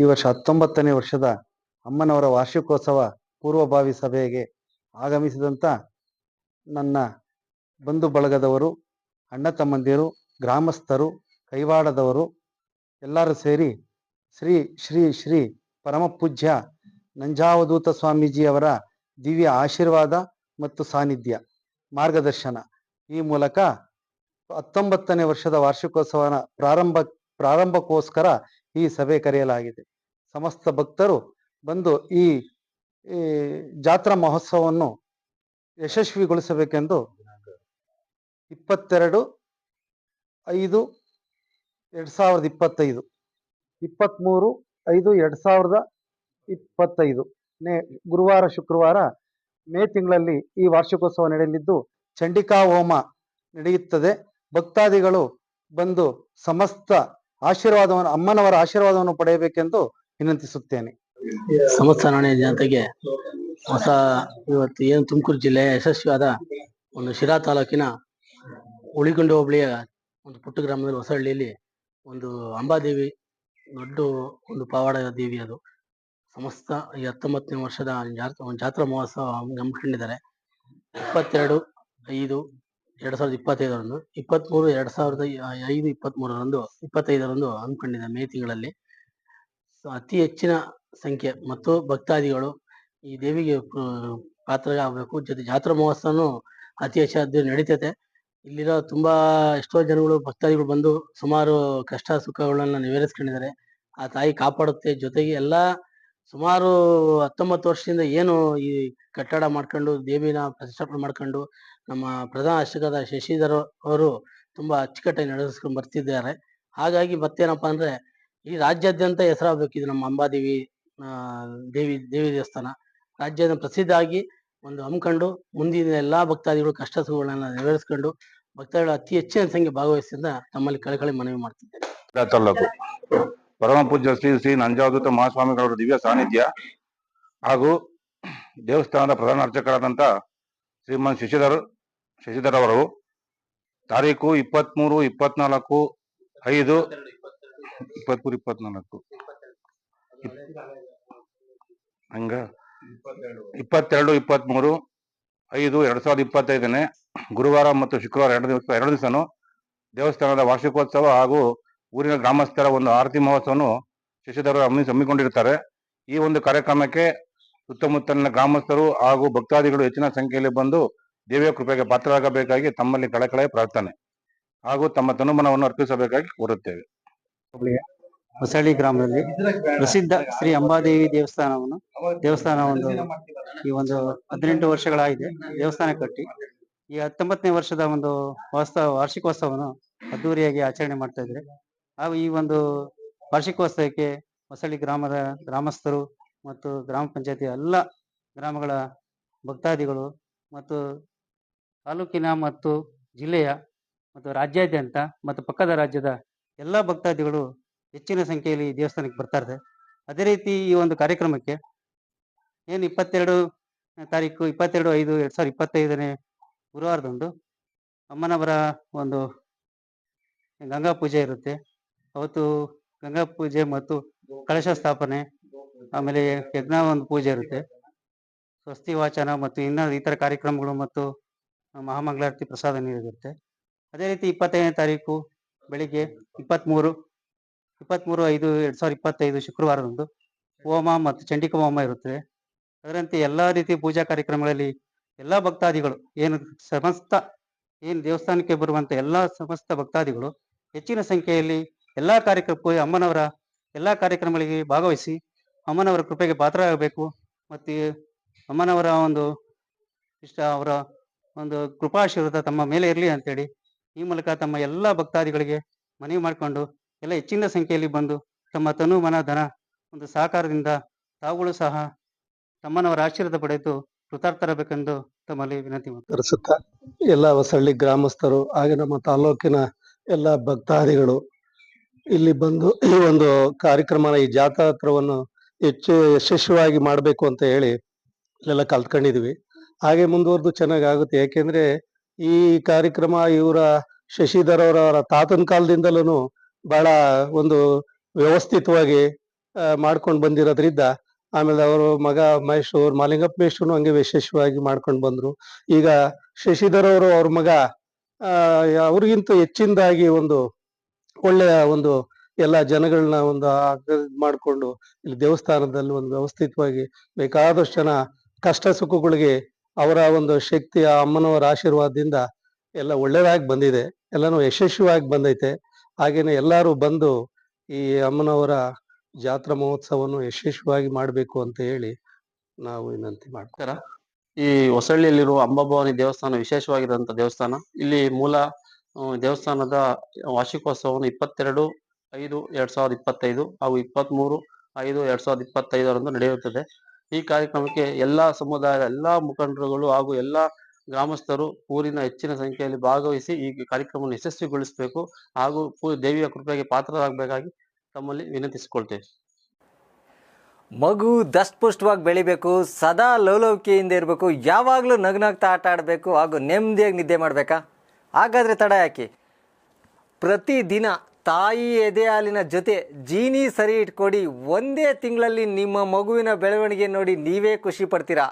ಈ ವರ್ಷ ಹತ್ತೊಂಬತ್ತನೇ ವರ್ಷದ ಅಮ್ಮನವರ ವಾರ್ಷಿಕೋತ್ಸವ ಪೂರ್ವಭಾವಿ ಸಭೆಗೆ ಆಗಮಿಸಿದಂಥ ನನ್ನ ಬಂಧು ಬಳಗದವರು, ಅಣ್ಣ ತಮ್ಮಂದಿರು, ಗ್ರಾಮಸ್ಥರು, ಕೈವಾಡದವರು ಎಲ್ಲರೂ ಸೇರಿ ಶ್ರೀ ಶ್ರೀ ಶ್ರೀ ಪರಮಪೂಜ್ಯ ನಂಜಾವಧೂತ ಸ್ವಾಮೀಜಿಯವರ ದಿವ್ಯ ಆಶೀರ್ವಾದ ಮತ್ತು ಸಾನ್ನಿಧ್ಯ ಮಾರ್ಗದರ್ಶನ. ಈ ಮೂಲಕ ಹತ್ತೊಂಬತ್ತನೇ ವರ್ಷದ ವಾರ್ಷಿಕೋತ್ಸವನ ಪ್ರಾರಂಭ, ಪ್ರಾರಂಭಕ್ಕೋಸ್ಕರ ಈ ಸಭೆ ಕರೆಯಲಾಗಿದೆ. ಸಮಸ್ತ ಭಕ್ತರು ಬಂದು ಈ ಜಾತ್ರಾ ಮಹೋತ್ಸವವನ್ನು ಯಶಸ್ವಿಗೊಳಿಸಬೇಕೆಂದು ಇಪ್ಪತ್ತೆರಡು, ಐದು, ಎರಡ್ ಸಾವಿರದ ಇಪ್ಪತ್ತೈದು ಇಪ್ಪತ್ತ್ಮೂರು ಐದು, ಎರಡ್ ಸಾವಿರದ ಇಪ್ಪತ್ತೈದು, ನೇ ಗುರುವಾರ, ಶುಕ್ರವಾರ ಮೇ ತಿಂಗಳಲ್ಲಿ ಈ ವಾರ್ಷಿಕೋತ್ಸವ ನಡೆಯಲಿದ್ದು ಚಂಡಿಕಾ ಹೋಮ ನಡೆಯುತ್ತದೆ. ಭಕ್ತಾದಿಗಳು ಬಂದು ಸಮಸ್ತ ಆಶೀರ್ವಾದವನ್ನು, ಅಮ್ಮನವರ ಆಶೀರ್ವಾದವನ್ನು ಪಡೆಯಬೇಕೆಂದು ವಿನಂತಿಸುತ್ತೇನೆ. ನಾಣ್ಯ ಜನತೆಗೆ ಹೊಸ ಇವತ್ತು ಏನು ತುಮಕೂರು ಜಿಲ್ಲೆಯ ಯಶಸ್ವಿಯಾದ ಒಂದು ಶಿರಾ ತಾಲೂಕಿನ ಉಳಿಗೊಂಡು ಹೋಬಳಿಯ ಒಂದು ಪುಟ್ಟ ಗ್ರಾಮದಲ್ಲಿ ಹೊಸಹಳ್ಳಿಯಲ್ಲಿ ಒಂದು ಅಂಬಾದೇವಿ ದೊಡ್ಡ ಒಂದು ಪವಾಡ ದೇವಿ ಅದು. ಸಮಸ್ತ ಈ ಹತ್ತೊಂಬತ್ತನೇ ವರ್ಷದ ಜಾತ್ರಾ ಮಹೋತ್ಸವ ಹಮ್ಮಿಕೊಂಡಿದ್ದಾರೆ. ಇಪ್ಪತ್ತೆರಡು, ಐದು ಎರಡ್ ಸಾವಿರದ ಇಪ್ಪತ್ತೈದರಂದು, ಇಪ್ಪತ್ಮೂರು ಎರಡ್ ಸಾವಿರದ ಐದು, ಇಪ್ಪತ್ಮೂರರಂದು, ಇಪ್ಪತ್ತೈದರಂದು ಹಮ್ಮಿಕೊಂಡಿದ್ದ ಮೇ ತಿಂಗಳಲ್ಲಿ ಅತಿ ಹೆಚ್ಚಿನ ಸಂಖ್ಯೆ ಮತ್ತು ಭಕ್ತಾದಿಗಳು ಈ ದೇವಿಗೆ ಪಾತ್ರ ಪಾತ್ರರಾಗಬೇಕು. ಜೊತೆ ಜಾತ್ರಾ ಮಹೋತ್ಸವನು ಅತಿ ಹೆಚ್ಚಾದ ನಡೀತೈತೆ. ಇಲ್ಲಿರೋ ತುಂಬಾ ಎಷ್ಟೋ ಜನಗಳು, ಭಕ್ತಾದಿಗಳು ಬಂದು ಸುಮಾರು ಕಷ್ಟ ಸುಖಗಳನ್ನ ನೆರವೇರಿಸ್ಕೊಂಡಿದ್ದಾರೆ. ಆ ತಾಯಿ ಕಾಪಾಡುತ್ತೆ. ಜೊತೆಗೆ ಎಲ್ಲಾ ಸುಮಾರು ಹತ್ತೊಂಬತ್ತು ವರ್ಷದಿಂದ ಏನು ಈ ಕಟ್ಟಡ ಮಾಡ್ಕೊಂಡು, ದೇವಿನ ಪ್ರತಿಷ್ಠಾಪನೆ ಮಾಡ್ಕೊಂಡು ನಮ್ಮ ಪ್ರಧಾನ ಅರ್ಚಕರಾದ ಶಶಿಧರ್ ಅವರು ತುಂಬಾ ಅಚ್ಚುಕಟ್ಟಾಗಿ ನಡೆಸ್ಕೊಂಡು ಬರ್ತಿದ್ದಾರೆ. ಹಾಗಾಗಿ ಮತ್ತೇನಪ್ಪ ಅಂದ್ರೆ ಈ ರಾಜ್ಯಾದ್ಯಂತ ಹೆಸರಾಗಬೇಕಿದೆ ನಮ್ಮ ಅಂಬಾದೇವಿ ದೇವಿ ದೇವಿ ದೇವಸ್ಥಾನ. ರಾಜ್ಯದ ಪ್ರಸಿದ್ಧ ಆಗಿ ಒಂದು ಹಮ್ಮಿಕೊಂಡು ಮುಂದಿನ ಎಲ್ಲಾ ಭಕ್ತಾದಿಗಳು ಕಷ್ಟ ಸುಖಗಳನ್ನ ನೆರವೇರಿಸ್ಕೊಂಡು ಭಕ್ತಾದಿಗಳು ಅತಿ ಹೆಚ್ಚಿನ ಸಂಖ್ಯೆ ಭಾಗವಹಿಸಿದ ತಮ್ಮಲ್ಲಿ ಕಳಕಳಿ ಮನವಿ ಮಾಡ್ತಿದ್ದೇನೆ. ತಾಲೂಕು. ಪರಮ ಪೂಜ್ಯ ಶ್ರೀ ಶ್ರೀ ನಂಜಾವಧೂತ ಮಹಾಸ್ವಾಮಿಗಳವರ ದಿವ್ಯ ಸಾನ್ನಿಧ್ಯ ಹಾಗೂ ದೇವಸ್ಥಾನದ ಪ್ರಧಾನ ಅರ್ಚಕರಾದಂತ ಶ್ರೀಮನ್ ಶಶಿಧರ್ ಶಶಿಧರ್ ಅವರು ತಾರೀಕು ಇಪ್ಪತ್ಮೂರು, ಇಪ್ಪತ್ನಾಲ್ಕು, ಐದು, ಇಪ್ಪತ್ಮೂರು, ಇಪ್ಪತ್ನಾಲ್ಕು. ಹಂಗ? ಇಪ್ಪತ್ತೆರಡು, ಇಪ್ಪತ್ಮೂರು, ಐದು, ಎರಡ್ ಸಾವಿರದ ಇಪ್ಪತ್ತೈದನೇ ಗುರುವಾರ ಮತ್ತು ಶುಕ್ರವಾರ ಎರಡು ದಿವಸ, ಎರಡು ದಿವಸನು ದೇವಸ್ಥಾನದ ವಾರ್ಷಿಕೋತ್ಸವ ಹಾಗೂ ಊರಿನ ಗ್ರಾಮಸ್ಥರ ಒಂದು ಆರತಿ ಮಹೋತ್ಸವನು ಶಶಿಧರ ಹಮ್ಮಿ- ಹಮ್ಮಿಕೊಂಡಿರ್ತಾರೆ ಈ ಒಂದು ಕಾರ್ಯಕ್ರಮಕ್ಕೆ ಸುತ್ತಮುತ್ತಲಿನ ಗ್ರಾಮಸ್ಥರು ಹಾಗೂ ಭಕ್ತಾದಿಗಳು ಹೆಚ್ಚಿನ ಸಂಖ್ಯೆಯಲ್ಲಿ ಬಂದು ದೇವಿಯ ಕೃಪೆಗೆ ಪಾತ್ರರಾಗಬೇಕಾಗಿ ತಮ್ಮಲ್ಲಿ ಕಳಕಳೆ ಪ್ರಾರ್ಥನೆ ಹಾಗೂ ತಮ್ಮ ತನುಮನವನ್ನು ಅರ್ಪಿಸಬೇಕಾಗಿ ಕೋರುತ್ತೇವೆ. ಹೊಸಳ್ಳಿ ಗ್ರಾಮದಲ್ಲಿ ಪ್ರಸಿದ್ಧ ಶ್ರೀ ಅಂಬಾದೇವಿ ದೇವಸ್ಥಾನವನ್ನು ದೇವಸ್ಥಾನ ಒಂದು ಈ ಒಂದು ಹದಿನೆಂಟು ವರ್ಷಗಳಾಗಿದೆ. ದೇವಸ್ಥಾನ ಕಟ್ಟಿ ಈ ಹತ್ತೊಂಬತ್ತನೇ ವರ್ಷದ ಒಂದು ವಾಸ್ತವ ವಾರ್ಷಿಕೋತ್ಸವವನ್ನು ಅದ್ದೂರಿಯಾಗಿ ಆಚರಣೆ ಮಾಡ್ತಾ ಇದ್ರೆ ಹಾಗೂ ಈ ಒಂದು ವಾರ್ಷಿಕೋತ್ಸವಕ್ಕೆ ಹೊಸಳ್ಳಿ ಗ್ರಾಮದ ಗ್ರಾಮಸ್ಥರು ಮತ್ತು ಗ್ರಾಮ ಪಂಚಾಯತಿ ಎಲ್ಲ ಗ್ರಾಮಗಳ ಭಕ್ತಾದಿಗಳು ಮತ್ತು ತಾಲೂಕಿನ ಮತ್ತು ಜಿಲ್ಲೆಯ ಮತ್ತು ರಾಜ್ಯಾದ್ಯಂತ ಮತ್ತು ಪಕ್ಕದ ರಾಜ್ಯದ ಎಲ್ಲ ಭಕ್ತಾದಿಗಳು ಹೆಚ್ಚಿನ ಸಂಖ್ಯೆಯಲ್ಲಿ ಈ ದೇವಸ್ಥಾನಕ್ಕೆ ಬರ್ತಾರೆ ಅದೇ ರೀತಿ ಈ ಒಂದು ಕಾರ್ಯಕ್ರಮಕ್ಕೆ ಏನು ಇಪ್ಪತ್ತೆರಡು ತಾರೀಕು, ಇಪ್ಪತ್ತೆರಡು ಐದು ಎರಡು ಸಾವಿರದ ಇಪ್ಪತ್ತೈದನೇ ಗುರುವಾರದಂದು ಅಮ್ಮನವರ ಒಂದು ಗಂಗಾ ಪೂಜೆ ಇರುತ್ತೆ. ಅವತ್ತು ಗಂಗಾ ಪೂಜೆ ಮತ್ತು ಕಳಶ ಸ್ಥಾಪನೆ, ಆಮೇಲೆ ಯಜ್ಞ ಒಂದು ಪೂಜೆ ಇರುತ್ತೆ. ಸ್ವಸ್ತಿ ವಾಚನ ಮತ್ತು ಇನ್ನ ಇತರ ಕಾರ್ಯಕ್ರಮಗಳು ಮತ್ತು ಮಹಾಮಂಗಳಾರತಿ ಪ್ರಸಾದ ನೀಡಿರುತ್ತೆ ಅದೇ ರೀತಿ ಇಪ್ಪತ್ತೈದನೇ ತಾರೀಕು ಬೆಳಿಗ್ಗೆ ಇಪ್ಪತ್ತ್ಮೂರು ಇಪ್ಪತ್ತ್ಮೂರು ಐದು, ಎರಡು ಸಾವಿರದ ಇಪ್ಪತ್ತೈದು ಶುಕ್ರವಾರದಂದು ಹೋಮ ಮತ್ತು ಚಂಡಿಕ ಹೋಮ ಇರುತ್ತದೆ ಅದರಂತೆ ಎಲ್ಲ ರೀತಿ ಪೂಜಾ ಕಾರ್ಯಕ್ರಮಗಳಲ್ಲಿ ಎಲ್ಲ ಭಕ್ತಾದಿಗಳು ಏನು ಸಮಸ್ತ, ಏನು ದೇವಸ್ಥಾನಕ್ಕೆ ಬರುವಂತ ಎಲ್ಲ ಸಮಸ್ತ ಭಕ್ತಾದಿಗಳು ಹೆಚ್ಚಿನ ಸಂಖ್ಯೆಯಲ್ಲಿ ಎಲ್ಲ ಕಾರ್ಯಕ್ರಮಕ್ಕೂ ಅಮ್ಮನವರ ಎಲ್ಲ ಕಾರ್ಯಕ್ರಮಗಳಿಗೆ ಭಾಗವಹಿಸಿ ಅಮ್ಮನವರ ಕೃಪೆಗೆ ಪಾತ್ರರಾಗಬೇಕು ಮತ್ತು ಅಮ್ಮನವರ ಒಂದು ಇಷ್ಟ ಅವರ ಒಂದು ಕೃಪಾಶೀರ್ವಾದ ತಮ್ಮ ಮೇಲೆ ಇರಲಿ ಅಂತೇಳಿ, ಈ ಮೂಲಕ ತಮ್ಮ ಎಲ್ಲ ಭಕ್ತಾದಿಗಳಿಗೆ ಮನವಿ ಮಾಡಿಕೊಂಡು ಎಲ್ಲ ಹೆಚ್ಚಿನ ಸಂಖ್ಯೆಯಲ್ಲಿ ಬಂದು ತಮ್ಮ ತನು ಮನ ಧನ ಒಂದು ಸಹಕಾರದಿಂದ ತಾವುಗಳು ಸಹ ತಮ್ಮನವರ ಆಶೀರ್ವಾದ ಪಡೆದು ಕೃತಾರ್ಥರಾಗಬೇಕೆಂದು ತಮ್ಮಲ್ಲಿ ವಿನಂತಿ. ತರಿಸುತ್ತಾ ಎಲ್ಲ ಹೊಸಳ್ಳಿ ಗ್ರಾಮಸ್ಥರು ಹಾಗೆ ನಮ್ಮ ತಾಲೂಕಿನ ಎಲ್ಲ ಭಕ್ತಾದಿಗಳು ಇಲ್ಲಿ ಬಂದು ಈ ಒಂದು ಕಾರ್ಯಕ್ರಮನ, ಈ ಜಾತ್ರಾತ್ರವನ್ನು ಹೆಚ್ಚು ಯಶಸ್ವಿಯಾಗಿ ಮಾಡಬೇಕು ಅಂತ ಹೇಳಿ ಇಲ್ಲೆಲ್ಲ ಕಲ್ತ್ಕೊಂಡಿದ್ವಿ ಹಾಗೆ ಮುಂದುವರೆದು ಚೆನ್ನಾಗಿ ಆಗುತ್ತೆ ಯಾಕೆಂದ್ರೆ ಈ ಕಾರ್ಯಕ್ರಮ ಇವರ ಶಶಿಧರ್ ಅವರ ತಾತನ ಕಾಲದಿಂದಲೂ ಬಹಳ ಒಂದು ವ್ಯವಸ್ಥಿತವಾಗಿ ಮಾಡ್ಕೊಂಡು ಬಂದಿರೋದ್ರಿಂದ, ಆಮೇಲೆ ಅವರು ಮಗ ಮಹೇಶ್ವರ್ ಮಾಲಿಂಗಪ್ಪ ಮೇಶ್ವರ್ನು ಹಂಗೆ ಯಶಸ್ವಿಯಾಗಿ ಮಾಡ್ಕೊಂಡು ಬಂದ್ರು. ಈಗ ಶಶಿಧರ್ ಅವರು, ಅವ್ರ ಮಗ ಅವ್ರಿಗಿಂತ ಹೆಚ್ಚಿನದಾಗಿ ಒಂದು ಒಳ್ಳೆಯ ಒಂದು ಎಲ್ಲ ಜನಗಳನ್ನ ಒಂದು ಮಾಡ್ಕೊಂಡು ಇಲ್ಲಿ ದೇವಸ್ಥಾನದಲ್ಲಿ ಒಂದು ವ್ಯವಸ್ಥಿತವಾಗಿ ಬೇಕಾದಷ್ಟು ಜನ ಕಷ್ಟ ಸುಖಗಳಿಗೆ ಅವರ ಒಂದು ಶಕ್ತಿ ಆ ಅಮ್ಮನವರ ಆಶೀರ್ವಾದದಿಂದ ಎಲ್ಲ ಒಳ್ಳೇದಾಗಿ ಬಂದಿದೆ. ಎಲ್ಲಾನು ಯಶಸ್ವಿಯಾಗಿ ಬಂದೈತೆ. ಹಾಗೇನೆ ಎಲ್ಲರೂ ಬಂದು ಈ ಅಮ್ಮನವರ ಜಾತ್ರಾ ಮಹೋತ್ಸವವನ್ನು ಯಶಸ್ವಿಯಾಗಿ ಮಾಡಬೇಕು ಅಂತ ಹೇಳಿ ನಾವು ವಿನಂತಿ ಮಾಡ್ತಾರ ಈ ಹೊಸಳ್ಳಿಯಲ್ಲಿರುವ ಅಂಬಾಭವಾನಿ ದೇವಸ್ಥಾನ ವಿಶೇಷವಾಗಿರುವಂತ ದೇವಸ್ಥಾನ, ಇಲ್ಲಿ ಮೂಲ ದೇವಸ್ಥಾನದ ವಾರ್ಷಿಕೋತ್ಸವವನ್ನು ಇಪ್ಪತ್ತೆರಡು, ಐದು, ಎರಡ್ ಸಾವಿರದ ಇಪ್ಪತ್ತೈದು ಹಾಗೂ ಇಪ್ಪತ್ಮೂರು, ಐದು, ಎರಡ್ ಸಾವಿರದ ಇಪ್ಪತ್ತೈದರಂದು ನಡೆಯುತ್ತದೆ. ಈ ಕಾರ್ಯಕ್ರಮಕ್ಕೆ ಎಲ್ಲಾ ಸಮುದಾಯದ ಎಲ್ಲಾ ಮುಖಂಡರುಗಳು ಹಾಗೂ ಎಲ್ಲಾ ಗ್ರಾಮಸ್ಥರು ಊರಿನ ಹೆಚ್ಚಿನ ಸಂಖ್ಯೆಯಲ್ಲಿ ಭಾಗವಹಿಸಿ ಈ ಕಾರ್ಯಕ್ರಮವನ್ನು ಯಶಸ್ವಿಗೊಳಿಸಬೇಕು ಹಾಗೂ ದೇವಿಯ ಕೃಪೆಗೆ ಪಾತ್ರರಾಗಬೇಕಾಗಿ ತಮ್ಮಲ್ಲಿ ವಿನಂತಿಸಿಕೊಳ್ತೇವೆ. ಮಗು ದಷ್ಟಪುಷ್ಟವಾಗಿ ಬೆಳಿಬೇಕು, ಸದಾ ಲವಲವಿಕೆಯಿಂದ ಇರಬೇಕು, ಯಾವಾಗಲೂ ನಗ್ನಾಗ್ತಾ ಆಟ ಆಡಬೇಕು ಹಾಗೂ ನೆಮ್ಮದಿಯಾಗಿ ನಿದ್ದೆ ಮಾಡಬೇಕಾ? ಹಾಗಾದರೆ ತಡ ಯಾಕೆ? ಪ್ರತಿದಿನ ತಾಯಿ ಎದೆ ಹಾಲಿನ ಜೊತೆ ಜೀನಿ ಸರಿ ಇಟ್ಕೊಡಿ ಒಂದೇ ತಿಂಗಳಲ್ಲಿ ನಿಮ್ಮ ಮಗುವಿನ ಬೆಳವಣಿಗೆ ನೋಡಿ ನೀವೇ ಖುಷಿ ಪಡ್ತೀರಾ?